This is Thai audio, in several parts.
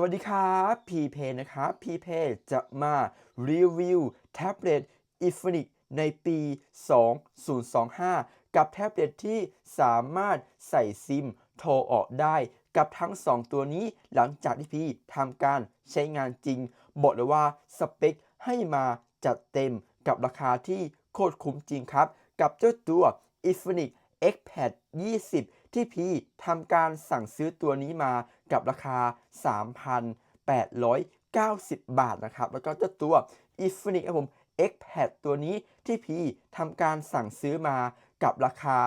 วัสดีครับพีเพนะครับพีเพจะมารีวิวแท็บเล็ต i n f i n i x ในปี 2025 กับแท็บเล็ตที่สามารถใส่ซิมโทรออกได้ กับทั้ง 2 ตัวนี้หลังจากที่พี่ทำการใช้งานจริง บอกเลยว่าสเปคให้มาจัดเต็มกับราคาที่โคตรคุ้มจริงครับ กับเจ้าตัว i f i n i x Xpad 20 ที่พีทำการสั่งซื้อตัวนี้มากับราคา 3,890 บาทนะครับ แล้วก็เจ้าตัว i f i n i x ครับผม Xpad ตัวนี้ที่พีทำการสั่งซื้อมากับราคา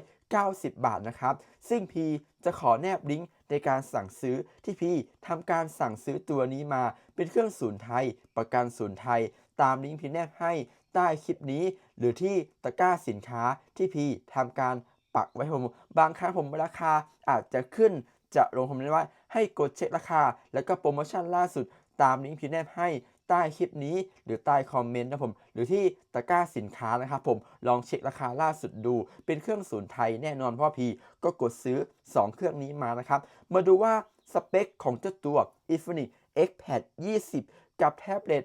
4,490 บาทนะครับ ซึ่งพีจะขอแนบลิงก์ในการสั่งซื้อที่พี่ทำการสั่งซื้อตัวนี้มาเป็นเครื่องศูนย์ไทย ประกันศูนย์ไทย ตามลิงก์พี่แนบให้ใต้คลิปนี้ หรือที่ตะกร้าสินค้าที่พี่ทำการ ปักไว้ผมบางครั้งผมราคาอาจจะขึ้นจะลงผมเน้นว่าให้กดเช็คราคา แล้วก็โปรโมชั่นล่าสุดตามลิงก์พี่แนบให้ใต้คลิปนี้ หรือใต้คอมเมนต์นะผม หรือที่ตะกร้าสินค้านะครับผมลองเช็คราคาล่าสุดดู เป็นเครื่องศูนย์ไทยแน่นอนพราะพี่ก็กดซื้อ 2 เครื่องนี้มานะครับ มาดูว่าสเปคของเจ้าตัว i n f i n i x Xpad 20กับแท็บเล็ต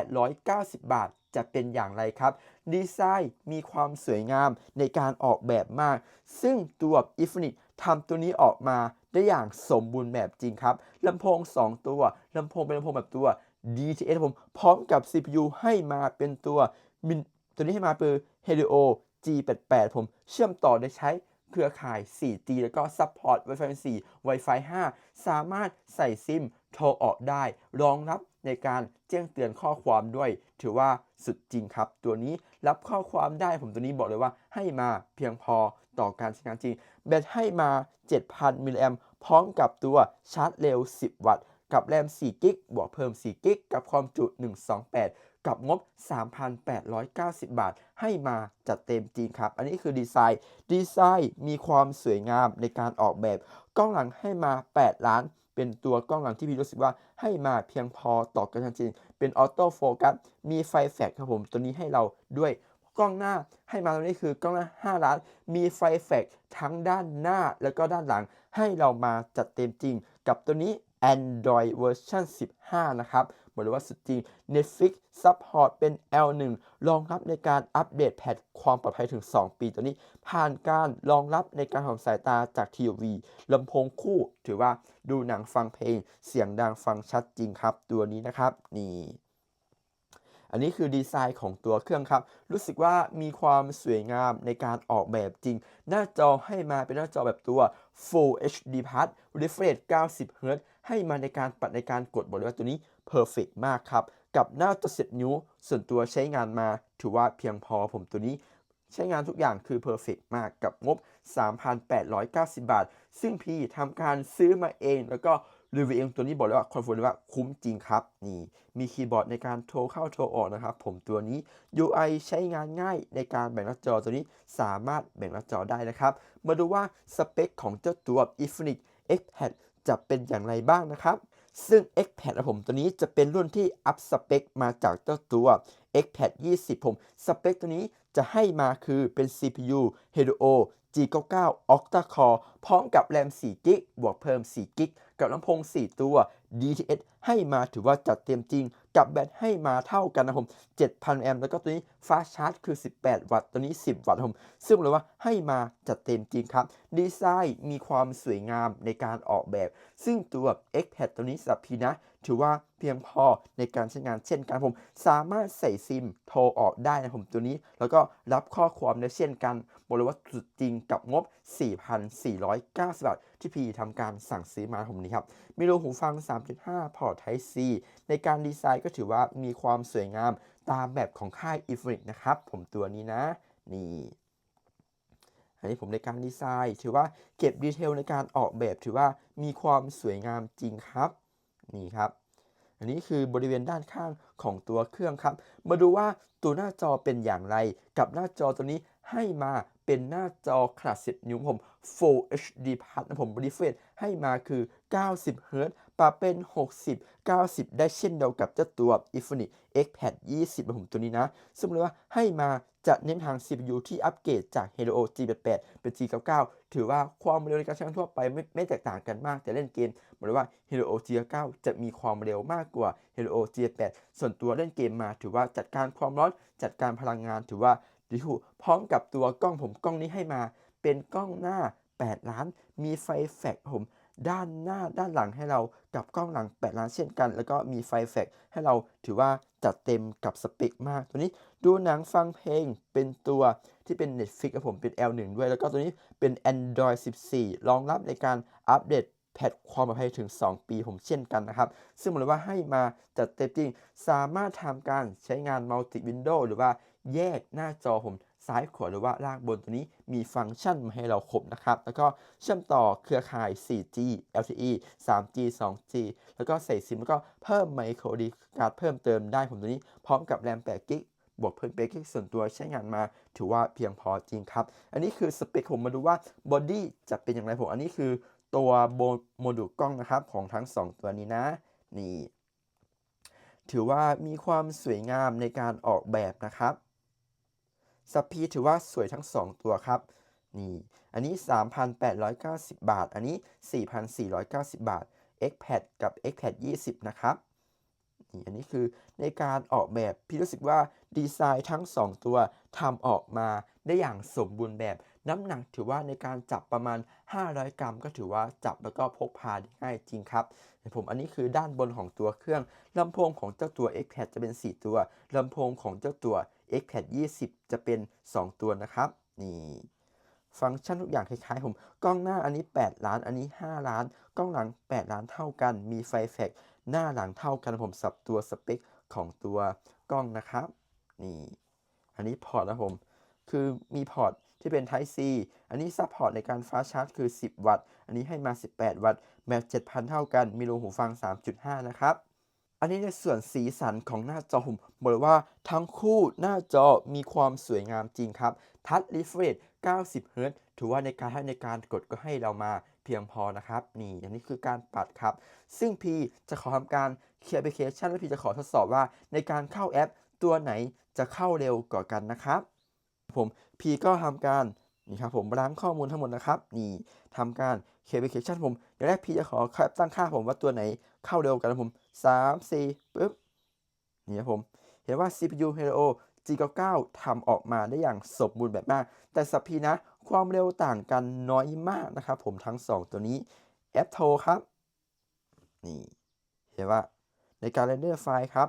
3,890 บาท จะเป็นอย่างไรครับ ดีไซน์มีความสวยงามในการออกแบบมาก ซึ่งตัว i n f i n i x ทำตัวนี้ออกมาได้อย่างสมบูรณ์แบบจริงครับลำโพง 2 ตัวลำโพงเป็นลำโพงแบบตัว DTS ผมพร้อมกับ CPU ให้มาเป็นตัวมินตัวนี้ให้มาเป็น Helio G88 ผมเชื่อมต่อได้ใช้เครือข่าย 4G แล้วก็ Support Wi-Fi 4 Wi-Fi 5 สามารถใส่ซิม โทรออกได้ รองรับในการแจ้งเตือนข้อความด้วย ถือว่าสุดจริงครับ ตัวนี้รับข้อความได้ผมตัวนี้บอกเลยว่าให้มาเพียงพอต่อการใช้งานจริง แบตให้มา 7,000 มิลลิแอมพร้อมกับตัวชาร์จเร็ว 10 วัตต์ กับแรม4กิกบวกเพิ่ม4กิกกับความจุ 128 กับงบ 3,890 บาท ให้มาจัดเต็มจริงครับ อันนี้คือดีไซน์ ดีไซน์มีความสวยงามในการออกแบบ กล้องหลังให้มา 8 ล้าน เป็นตัวกล้องหลังที่พี่รู้สึกว่าให้มาเพียงพอต่อการใช้งานจริงเป็นออโต้โฟกัสมีไฟแฟลชครับผมตัวนี้ให้เราด้วยกล้องหน้าให้มาตรงนี้คือกล้องหน้า 5 ล้าน มีไฟแฟลชทั้งด้านหน้าแล้วก็ด้านหลัง ให้เรามาจัดเต็มจริง กับตัวนี้ Android เวอร์ชัน15 นะครับ บอกเลยว่าสุดจริง Netflix Support เป็น L1 รองรับในการอัปเดตแพทความปลอดภัยถึง 2 ปีตัวนี้ ผ่านการรองรับในการของสายตาจากทีวีลำโพงคู่ถือว่าดูหนังฟังเพลง เสียงดังฟังชัดจริงครับ ตัวนี้นะครับ นี่ อันนี้คือดีไซน์ของตัวเครื่องครับ รู้สึกว่ามีความสวยงามในการออกแบบจริง หน้าจอให้มาเป็นหน้าจอแบบตัว Full HD Plus Refresh 90 Hz ให้มาในการปัดในการกดบอกเลยว่าตัวนี้ Perfect มากครับ กับหน้าจอ7นิ้ว ส่วนตัวใช้งานมา ถือว่าเพียงพอผมตัวนี้ใช้งานทุกอย่างคือ Perfect มากกับงบ 3,890 บาท ซึ่งพี่ทำการซื้อมาเองแล้วก็ รีวิวเองตัวนี้บอกเลยว่าคอนเฟิร์มเลยว่าคุ้มจริงครับนี่มีคีย์บอร์ดในการโทรเข้าโทรออกนะครับผมตัวนี้ UI ใช้งานง่ายในการแบ่งหน้าจอตัวนี้สามารถแบ่งหน้าจอได้นะครับ มาดูว่าสเปคของเจ้าตัว i n f i n i x Xpad จะเป็นอย่างไรบ้างนะครับซึ่ง Xpad นะผมตัวนี้จะเป็นรุ่นที่อัพสเปคมาจากเจ้าตัว Xpad 20 ผม สเปคตัวนี้จะให้มาคือเป็น CPU Helio G99 Octa Core พร้อมกับแรม4 g b บวกเพิ่ม 4 g b กับลำโพง 4 ตัว DTS ให้มาถือว่าจัดเต็มจริง กับแบตให้มาเท่ากันนะผม 7,000 แอมป์แล้วก็ตัวนี้ฟ้าชาร์จคือ 18 วัตต์ตัวนี้ 10 วัตต์ผม ซึ่งเลยว่าให้มาจัดเต็มจริงครับ ดีไซน์มีความสวยงามในการออกแบบ ซึ่งตัว Xpad ตัวนี้สับพีนะ ถือว่าเพียงพอในการใช้งานเช่นกันผม สามารถใส่ซิมโทรออกได้นะผมตัวนี้ แล้วก็รับข้อความได้เช่นกันบอกเลยว่าสุดจริงกับงบ 4,490 บาทที่พีทำการสั่งซื้อมาผมนี้ครับมีรูหูฟัง3.5 พอร์ต Type C ในการดีไซน์ก็ถือว่ามีความสวยงามตามแบบของค่าย i n f i n i x นะครับ ผมตัวนี้นะ นี่อันนี้ผมในการดีไซน์ ถือว่าเก็บดีเทลในการออกแบบถือว่ามีความสวยงามจริงครับ นี่ครับ อันนี้คือบริเวณด้านข้างของตัวเครื่องครับ มาดูว่าตัวหน้าจอเป็นอย่างไร กับหน้าจอตัวนี้ให้มา เป็นหน้าจอขนาด 10 นิ้วผม Full HD Plus นะผม refresh ให้มาคือ 90 Hz ปรับเป็น 60 90 ได้เช่นเดียวกับเจ้าตัว Infinix Xpad 20นะผมตัวนี้นะ ซึ่งเลยว่าให้มาจะเน้นทาง CPU ที่อัปเกรดจาก Helio G88 เป็น G99 ถือว่าความเร็วในการใช้งานทั่วไปไม่ไม่แตกต่างกันมาก แต่เล่นเกมบอกเลยว่า Helio G99 จะมีความเร็วมากกว่า Helio G88 ส่วนตัวเล่นเกมมาถือว่าจัดการความร้อนจัดการพลังงานถือว่า ดีถูพร้อมกับตัวกล้องผมกล้องนี้ให้มา เป็นกล้องหน้า 8 ล้าน มีไฟแฟลชผม ด้านหน้าด้านหลังให้เรากับกล้องหลัง 8 ล้านเช่นกัน แล้วก็มีไฟแฟลชให้เราถือว่าจัดเต็มกับสเปคมาก ตัวนี้ดูหนังฟังเพลงเป็นตัวที่เป็น Netflix ครับผมเป็น L1 ด้วย แล้วก็ตัวนี้เป็น Android 14 รองรับในการอัปเดตแพทความปลอดภัยถึง 2 ปีผมเช่นกันนะครับ ซึ่งบอกเลยว่าให้มาจัดเต็มจริง สามารถทำการใช้งาน Multi Window หรือว่า แยกหน้าจอผมซ้ายขวาหรือว่าล่างบนตัวนี้มีฟังก์ชันมาให้เราครบนะครับ แล้วก็เชื่อมต่อเครือข่าย 4G LTE 3G 2G แล้วก็ใส่ซิมแล้วก็เพิ่มไมโครดีการ์ดเพิ่มเติมได้ผมตัวนี้พร้อมกับแรม8กิกบวกเพิ่ม8กิกส่วนตัวใช้งานมา ถือว่าเพียงพอจริงครับ อันนี้คือสเปคผมมาดูว่าบอดี้จะเป็นอย่างไรผมอันนี้คือตัวโมดูลกล้องนะครับของทั้ง 2 ตัวนี้นะ นี่ ถือว่ามีความสวยงามในการออกแบบนะครับ สปีดถือว่าสวยทั้ง 2 ตัวครับ นี่ อันนี้ 3,890 บาท อันนี้ 4,490 บาท Xpad กับ Xpad 20 นะครับนี่อันนี้คือในการออกแบบพี่รู้สึกว่าดีไซน์ทั้ง 2 ตัวทำออกมาได้อย่างสมบูรณ์แบบ น้ำหนักถือว่าในการจับประมาณ 500 กรัม ก็ถือว่าจับแล้วก็พกพาได้ง่ายจริงครับ ผมอันนี้คือด้านบนของตัวเครื่องลำโพงของเจ้าตัว Xpad จะเป็น 4 ตัวลำโพงของเจ้าตัว Xpad 20 จะเป็น 2 ตัวนะครับนี่ฟังก์ชันทุกอย่างคล้ายๆ ผม กล้องหน้าอันนี้ 8 ล้าน อันนี้ 5 ล้าน กล้องหลัง 8 ล้านเท่ากัน มีไฟแฟลชหน้าหลังเท่ากันผมสับตัวสเปคของตัวกล้องนะครับ นี่ อันนี้พอร์ตนะผม คือมีพอร์ต ที่เป็น Type C อันนี้ซัพพอร์ตในการฟ้าชาร์จคือ 10 วัตต์ อันนี้ให้มา 18 วัตต์แบต7,000 เท่ากัน มีรูหูฟัง 3.5 นะครับ อันนี้ในส่วนสีสันของหน้าจอผมบอกเลยว่าทั้งคู่หน้าจอมีความสวยงามจริงครับ ทัชรีเฟรช90 Hz ถือว่าในการให้ในการกดก็ให้เรามาเพียงพอนะครับ นี่อันนี้คือการปัดครับ ซึ่งพีจะขอทำการเคลียร์แอปพลิเคชันและพีจะขอทดสอบว่าในการเข้าแอปตัวไหนจะเข้าเร็วกว่ากันนะครับ ผมพีก็ทำการนี่ครับผมล้างข้อมูลทั้งหมดนะครับ นี่ทำการเคลียร์แอปพลิเคชันผมอย่างแรกพีจะขอตั้งค่าผมว่าตัวไหนเข้าเร็วกันนะผม3 4ปึ๊บนี่ครับผม เห็นว่า CPU Helio G99 ทำออกมาได้อย่างสมบูรณ์แบบมาก แต่สับพีนะ ความเร็วต่างกันน้อยมากนะครับผมทั้ง 2 ตัวนี้แอปโทครับ นี่ เห็นว่าในการเรนเดอร์ไฟล์ครับ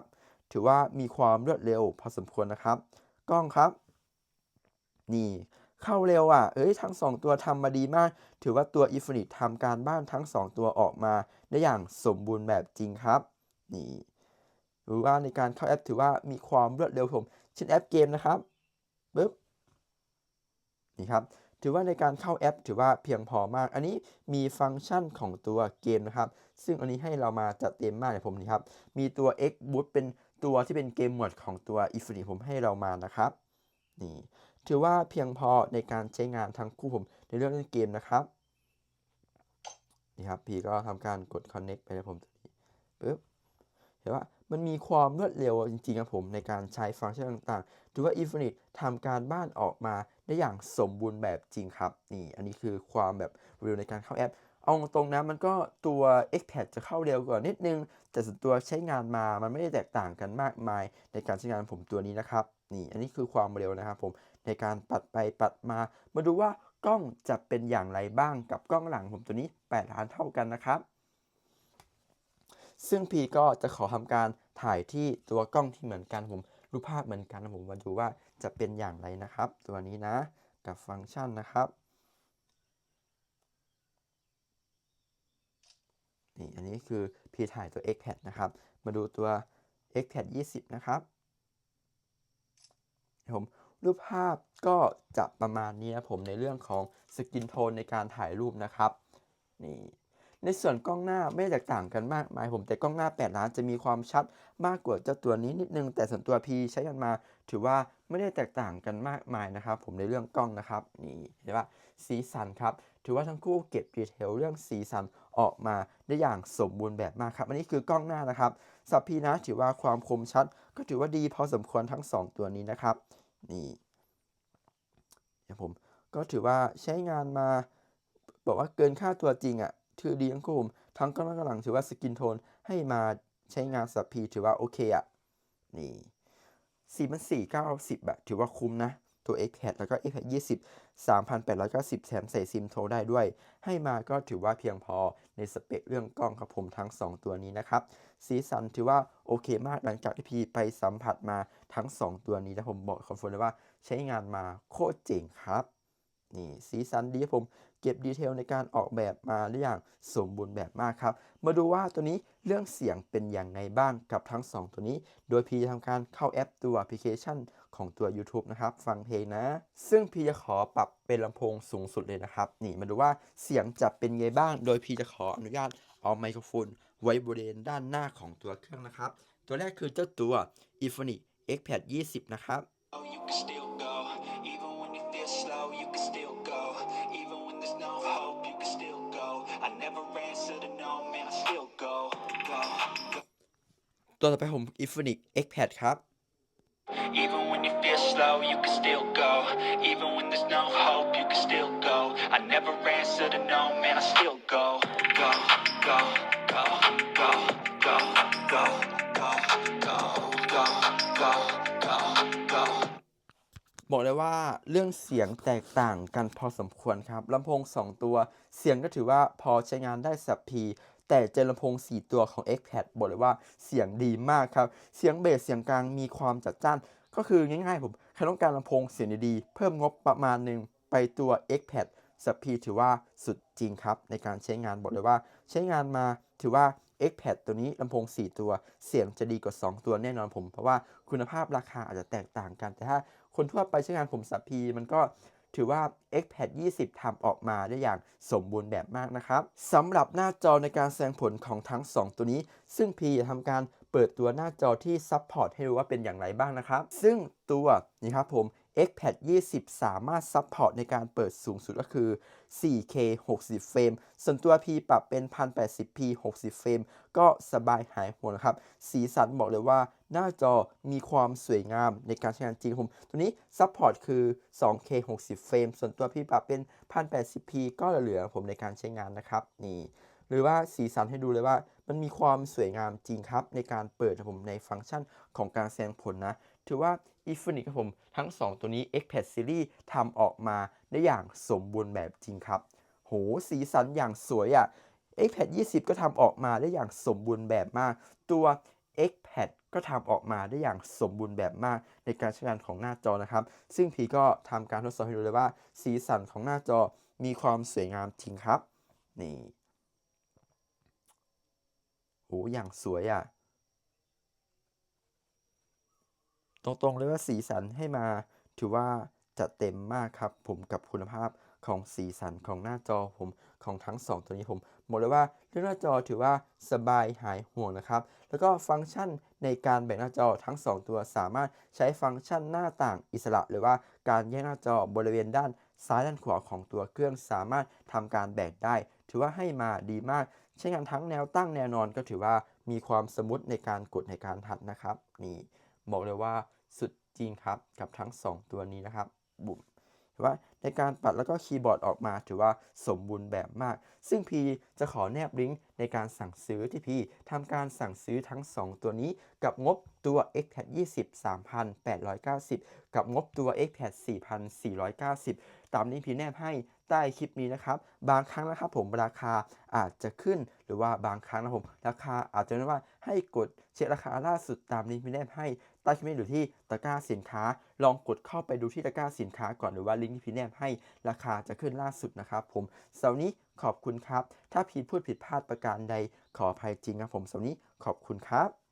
ถือว่ามีความรวดเร็วพอสมควรนะครับ กล้องครับ นี่เข้าเร็วอะ เอ้ยทั้ง 2 ตัวทำมาดีมาก ถือว่าตัว Infinix ทำการบ้านทั้ง 2 ตัวออกมาได้อย่างสมบูรณ์แบบจริงครับ นี่หรือว่าในการเข้าแอปถือว่ามีความรวดเร็วผมเช่นแอปเกมนะครับปึ๊บนี่ครับถือว่าในการเข้าแอป ถือว่าเพียงพอมาก อันนี้มีฟังก์ชันของตัวเกมนะครับ ซึ่งอันนี้ให้เรามาจัดเต็มมากเลยผมนี่ครับ มีตัว X boost เป็นตัวที่เป็นเกมหมวดของตัว Infinix ผมให้เรามานะครับ นี่ ถือว่าเพียงพอในการใช้งานทั้งคู่ผมในเรื่องเล่นเกมนะครับนี่ครับพี่ก็ทำการกด connect ไปเลยผมตัวนี้ปึ๊บเห็นว่ามันมีความรวดเร็วจริงๆครับผมในการใช้ฟังก์ชันต่างๆถือว่า Infinix ทำการบ้านออกมาได้อย่างสมบูรณ์แบบจริงครับ นี่ อันนี้คือความแบบเร็วในการเข้าแอป เอาตรงนะมันก็ตัว Xpad จะเข้าเร็วกว่านิดนึง แต่ส่วนตัวใช้งานมามันไม่ได้แตกต่างกันมากมายในการใช้งานผมตัวนี้นะครับ นี่ อันนี้คือความเร็วนะครับผม ในการปัดไปปัดมา มาดูว่ากล้องจะเป็นอย่างไรบ้างกับกล้องหลังผมตัวนี้ 8 ล้านเท่ากันนะครับ ซึ่งพีก็จะขอทำการถ่ายที่ตัวกล้องที่เหมือนกันผมรูปภาพเหมือนกันผมมาดูว่าจะเป็นอย่างไรนะครับ ตัวนี้นะกับฟังก์ชันนะครับนี่อันนี้คือพีถ่ายตัว Xpad นะครับ มาดูตัว Xpad 20 นะครับผม รูปภาพก็จะประมาณนี้นะผมในเรื่องของสกินโทนในการถ่ายรูปนะครับนี่ในส่วนกล้องหน้าไม่แตกต่างกันมากมายผมแต่กล้องหน้า 8 ล้านจะมีความชัดมากกว่าเจ้าตัวนี้นิดนึง แต่ส่วนตัว P ใช้กันมา ถือว่าไม่ได้แตกต่างกันมากมายนะครับ ผมในเรื่องกล้องนะครับนี่เห็นว่าสีสันครับถือว่าทั้งคู่เก็บดีเทลเรื่องสีสันออกมาได้อย่างสมบูรณ์แบบมากครับอันนี้คือกล้องหน้านะครับสับพีนะถือว่าความคมชัด ก็ถือว่าดีพอสมควรทั้ง 2 ตัวนี้นะครับ นี่ครับผมก็ถือว่าใช้งานมาบอกว่าเกินค่าตัวจริงอะ่ะถือดีทั้งคู่ผมทั้งกล้องหน้ากล้องหลังถือว่าสกินโทนให้มาใช้งานสับพีถือว่าโอเคอะ่ะนี่สี่มันสี่เก้าสิบอะถือว่าคุ้มนะ ตัว x p a d แล้วก็ x p a d 20 3,890 แถมใส่ซิมโทรได้ด้วย ให้มาก็ถือว่าเพียงพอในสเปคเรื่องกล้องครับผมทั้ง 2 ตัวนี้นะครับ สีสันถือว่าโอเคมากหลังจากที่พี่ไปสัมผัสมาทั้ง 2 ตัวนี้นะผมบอกคอนเฟิร์มเลยว่าใช้งานมาโคตรเจ๋งครับนี่สีสันดีผมเก็บดีเทลในการออกแบบมาได้อย่างสมบูรณ์แบบมากครับ มาดูว่าตัวนี้เรื่องเสียงเป็นอย่างไงบ้างกับทั้ง 2 ตัวนี้ โดยพี่ทำการเข้าแอปตัวแอปพลิเคชัน ของตัว YouTube นะครับ ฟังเพลงนะ ซึ่งพี่จะขอปรับเป็นลำโพงสูงสุดเลยนะครับ นี่มาดูว่าเสียงจะเป็นไงบ้าง โดยพี่จะขออนุญาตเอาไมโครโฟนไว้บริเวณด้านหน้าของตัวเครื่องนะครับ ตัวแรกคือเจ้าตัว i p h o n i c X-Pad 20 นะครับ Oh, you can still go. Even when you feel slow, you can still go. Even when there's no hope, you can still go. I never answer to no, man, I still go. Go, go. ตัวต่อไปผม i p h o n i c X-Pad ครับ slow, you can still go. Even when there's no hope, you can still go. I never answer to no, man, I still go. Go, go, go, go, go, go, go, go, go, go, go, go. บอกเลยว่าเรื่องเสียงแตกต่างกันพอสมควรครับลำโพง 2 ตัว เสียงก็ถือว่าพอใช้งานได้สับพีแต่เจลำโพง 4 ตัวของ x p a d บอกเลยว่าเสียงดีมากครับ เสียงเบสเสียงกลางมีความจัดจ้าน ก็คือง่ายๆผม ใครต้องการลำโพงเสียงดีๆ เพิ่มงบประมาณหนึ่งไปตัว x p a d สับพีถือว่าสุดจริงครับ ในการใช้งานบอกเลยว่า ใช้งานมาถือว่า x p a d ตัวนี้ลำโพง 4 ตัว เสียงจะดีกว่า 2 ตัวแน่นอนผม เพราะว่าคุณภาพราคาอาจจะแตกต่างกัน แต่ถ้าคนทั่วไปใช้งานผมสับพีมันก็ถือว่า X-Pad 20 ทำออกมาได้อย่างสมบูรณ์แบบมากนะครับสำหรับหน้าจอในการแสดงผลของทั้ง 2 ตัวนี้ ซึ่งพีจะทำการ ปิดตัวหน้าจอที่ซับพอร์ตให้ดูว่าเป็นอย่างไรบ้างนะครับ ซึ่งตัวนี่ครับผม X-Pad 20 สามารถซับพอร์ตในการเปิดสูงสุดก็คือ 4K 60 เฟรม ส่วนตัว P ปรับเป็น 1080p 60 เฟรม ก็สบายหายห่วงนะครับ สีสันบอกเลยว่าหน้าจอมีความสวยงามในการใช้งานจริงผม ตัวนี้ซัพพอร์ตคือ 2K 60 เฟรม ส่วนตัวพี่ปรับเป็น 1080p ก็เหลือผมในการใช้งานนะครับ นี่ หรือว่าสีสันให้ดูเลยว่า มันมีความสวยงามจริงครับ ในการเปิดครับผมในฟังก์ชันของการแสดงผลนะ ถือว่า i p h o n i c ครับผมทั้ง 2 ตัวนี้ X-Pad Series ทำออกมาได้อย่างสมบูรณ์แบบจริงครับ โหสีสันอย่างสวยอะ่ะ X-Pad 20 ก็ทำออกมาได้อย่างสมบูรณ์แบบมาก ตัว X-Pad ก็ทำออกมาได้อย่างสมบูรณ์แบบมากในการใช้งานของหน้าจอนะครับ ซึ่งพีก็ทำการทดสอบให้ดูเลยว่า สีสันของหน้าจอมีความสวยงามจริงครับ นี่ โหอย่างสวยอะ ตรงๆเลยว่าสีสันให้มาถือว่าจัดเต็มมากครับ ผมกับคุณภาพของสีสันของหน้าจอผมของทั้ง 2 ตัวนี้ผมบอกเลยว่าเรื่องหน้าจอถือว่าสบายหายห่วงนะครับ แล้วก็ฟังก์ชันในการแบ่งหน้าจอทั้ง 2 ตัวสามารถใช้ฟังก์ชันหน้าต่างอิสระ หรือว่าการแยกหน้าจอบริเวณด้านซ้ายด้านขวาของตัวเครื่องสามารถทำการแบ่งได้ ถือว่าให้มาดีมาก ใช้งานทั้งแนวตั้งแนวนอนก็ถือว่ามีความสมุดในการกดในการหัดนะครับ นี่บอกเลยว่าสุดจริงครับกับทั้ง 2 ตัวนี้นะครับบุ๋ม ถือว่าในการปัดแล้วก็คีย์บอร์ดออกมาถือว่าสมบูรณ์แบบมาก ซึ่งพีจะขอแนบลิงก์ในการสั่งซื้อที่พีทำการสั่งซื้อทั้ง 2 ตัวนี้กับงบตัว X-Pad 20 3,890 กับงบตัว X-Pad 4,490 ตามนี้พีแนบให้ใต้คลิปนี้นะครับ บางครั้งนะครับผมราคาอาจจะขึ้นหรือว่าบางครั้งนะผมราคาอาจจะเรียกว่าให้กดเช็คราคาล่าสุดตามนี้พีแนบให้ ใต้คลิปนี้อยู่ที่ตะกร้าสินค้า ลองกดเข้าไปดูที่ตะกร้าสินค้าก่อนหรือว่าลิงก์ที่พีแนบให้ราคาจะขึ้นล่าสุดนะครับผมเสาร์นี้ขอบคุณครับ ถ้าพีพูดผิดพลาดประการใดขออภัยจริงครับผมเสาร์นี้ขอบคุณครับ